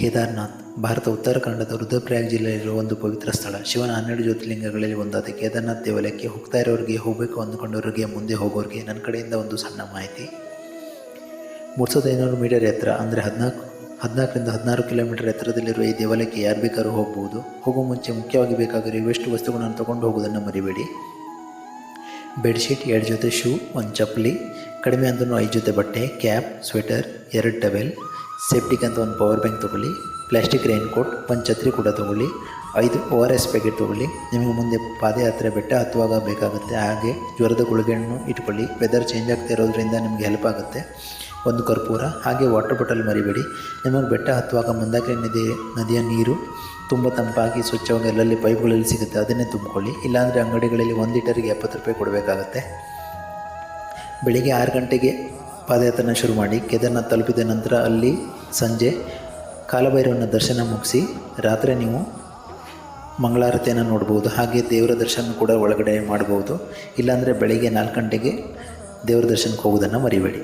ಕೇದಾರ್ನಾಥ್, ಭಾರತ ಉತ್ತರಾಖಂಡದ ರುದ್ರಪ್ರಯಾಗ್ ಜಿಲ್ಲೆಯಲ್ಲಿರುವ ಒಂದು ಪವಿತ್ರ ಸ್ಥಳ. ಶಿವನ ಹನ್ನೆರಡು ಜ್ಯೋತಿರ್ಲಿಂಗಗಳಲ್ಲಿ ಒಂದಾದ ಕೇದಾರ್ನಾಥ್ ದೇವಾಲಯಕ್ಕೆ ಹೋಗ್ತಾ ಇರೋರಿಗೆ, ಹೋಗಬೇಕು ಅಂದುಕೊಂಡವರಿಗೆ, ಮುಂದೆ ಹೋಗೋರಿಗೆ ನನ್ನ ಕಡೆಯಿಂದ ಒಂದು ಸಣ್ಣ ಮಾಹಿತಿ. ಮೂರು ಸಾವಿರದ ಐನೂರು ಮೀಟರ್ ಎತ್ತರ, ಅಂದರೆ ಹದಿನಾಲ್ಕು, ಹದಿನಾಲ್ಕರಿಂದ ಹದಿನಾರು ಕಿಲೋಮೀಟರ್ ಎತ್ತರದಲ್ಲಿರುವ ಈ ದೇವಾಲಯಕ್ಕೆ ಯಾರು ಬೇಕಾದ್ರೂ ಹೋಗ್ಬೋದು. ಹೋಗೋ ಮುಂಚೆ ಮುಖ್ಯವಾಗಿ ಬೇಕಾಗಿರೋ ಇವೆಷ್ಟು ವಸ್ತುಗಳನ್ನು ತಗೊಂಡು ಹೋಗೋದನ್ನು ಮರಿಬೇಡಿ. ಬೆಡ್ಶೀಟ್, ಎರಡು ಜೊತೆ ಶೂ, ಒಂದು ಚಪ್ಪಲಿ, ಕಡಿಮೆ ಅಂದ್ರೂ ಐದು ಜೊತೆ ಬಟ್ಟೆ, ಕ್ಯಾಪ್, ಸ್ವೆಟರ್, ಎರಡು ಟವೆಲ್ ಸೇಫ್ಟಿಗೆ ಅಂತ ಒಂದು ಪವರ್ ಬ್ಯಾಂಕ್ ತೊಗೊಳ್ಳಿ ಪ್ಲಾಸ್ಟಿಕ್ ರೈನ್ ಕೋಟ್ ಒಂದು ಛತ್ರಿ ಕೂಡ ತೊಗೊಳ್ಳಿ, ಐದು ಓ ಆರ್ ಎಸ್ ಪ್ಯಾಕೆಟ್ ತೊಗೊಳ್ಳಿ. ನಿಮಗೆ ಮುಂದೆ ಪಾದಯಾತ್ರೆ ಬೆಟ್ಟ ಹತ್ತುವಾಗ ಬೇಕಾಗುತ್ತೆ. ಹಾಗೆ ಜ್ವರದ ಗುಳಿಗೆಯನ್ನು ಇಟ್ಕೊಳ್ಳಿ. ವೆದರ್ ಚೇಂಜ್ ಆಗ್ತಾ ಇರೋದ್ರಿಂದ ನಿಮಗೆ ಹೆಲ್ಪ್ ಆಗುತ್ತೆ. ಒಂದು ಕರ್ಪೂರ, ಹಾಗೆ ವಾಟರ್ ಬಾಟಲ್ ಮರಿಬೇಡಿ. ನಿಮಗೆ ಬೆಟ್ಟ ಹತ್ತುವಾಗ ಮಂದಾಕಿನಿ ನದಿ, ನದಿಯ ನೀರು ತುಂಬ ತಂಪಾಗಿ ಸ್ವಚ್ಛವಾಗಿ ಅಲ್ಲಲ್ಲಿ ಪೈಪ್ಗಳಲ್ಲಿ ಸಿಗುತ್ತೆ. ಅದನ್ನೇ ತುಂಬಿಕೊಳ್ಳಿ. ಇಲ್ಲಾಂದರೆ ಅಂಗಡಿಗಳಲ್ಲಿ ಒಂದು ಲೀಟರಿಗೆ ಎಪ್ಪತ್ತು ರೂಪಾಯಿ ಕೊಡಬೇಕಾಗತ್ತೆ. ಬೆಳಿಗ್ಗೆ ಆರು ಗಂಟೆಗೆ ಪಾದಯಾತ್ರೆನ ಶುರು ಮಾಡಿ ಕೇದಾರ್ನಾಥ್ ತಲುಪಿದ ನಂತರ ಅಲ್ಲಿ ಸಂಜೆ ಕಾಲಭೈರವನ ದರ್ಶನ ಮುಗಿಸಿ ರಾತ್ರಿ ನೀವು ಮಂಗಳಾರತಿಯನ್ನು ನೋಡ್ಬೋದು. ಹಾಗೆ ದೇವರ ದರ್ಶನ ಕೂಡ ಒಳಗಡೆ ಮಾಡ್ಬೋದು. ಇಲ್ಲಾಂದರೆ ಬೆಳಗ್ಗೆ ನಾಲ್ಕು ಗಂಟೆಗೆ ದೇವರ ದರ್ಶನಕ್ಕೆ ಹೋಗೋದನ್ನು ಮರಿಬೇಡಿ.